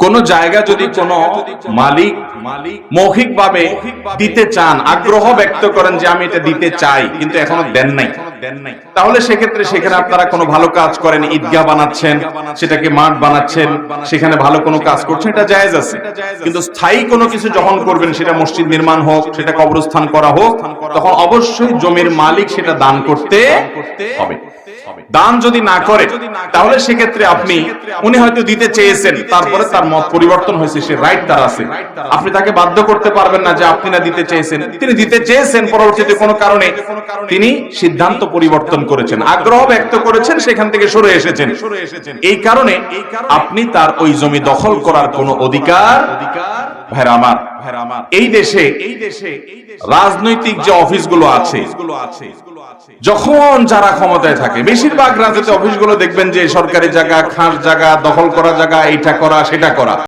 কোন জায়গা যদি কোন মালিক মৌখিক ভাবে দিতে চান, আগ্রহ ব্যক্ত করেন যে আমি এটা দিতে চাই, কিন্তু এখনও দেন নাই। তাহলে সেক্ষেত্রে সেখানে আপনারা কোনো ভালো কাজ করেন ঈদগাহ বানাচ্ছেন সেটাকে মাঠ বানাচ্ছেন সেখানে ভালো কোনো কাজ করছেন এটা জায়েজ আছে। কিন্তু স্থায়ী কোনো কিছু যখন করবেন সেটা মসজিদ নির্মাণ হোক সেটা কবরস্থান করা হোক তখন অবশ্যই জমির মালিক সেটা দান করতে হবে। দান যদি না করে তাহলে সেক্ষেত্রে আপনি উনি হয়তো দিতে চেয়েছেন তারপরে তার মত পরিবর্তন হয়েছে সে রাইট তার আছে। আপনি তাকে বাধ্য করতে পারবেন না যে আপনি না দিতে চেয়েছেন। তিনি দিতে চেয়েছেন পরবর্তীতে কোনো কারণে। তিনি সিদ্ধান্ত পরিবর্তন করেছেন, আগ্রহ ব্যক্ত করেছেন, সেখান থেকে সরে এসেছেন। এই কারণে আপনি তার ওই জমি দখল করার কোনো অধিকার ভাইরা আমার। এই দেশে এই দেশে রাজনৈতিক যে অফিসগুলো আছে, যখন যারা ক্ষমতায় থাকে, বেশিরভাগ রাজনৈতিক অফিসগুলো দেখবেন যে সরকারি জায়গা, খাস জায়গা, দখল করা জায়গা, এইটা করা, সেটা করা।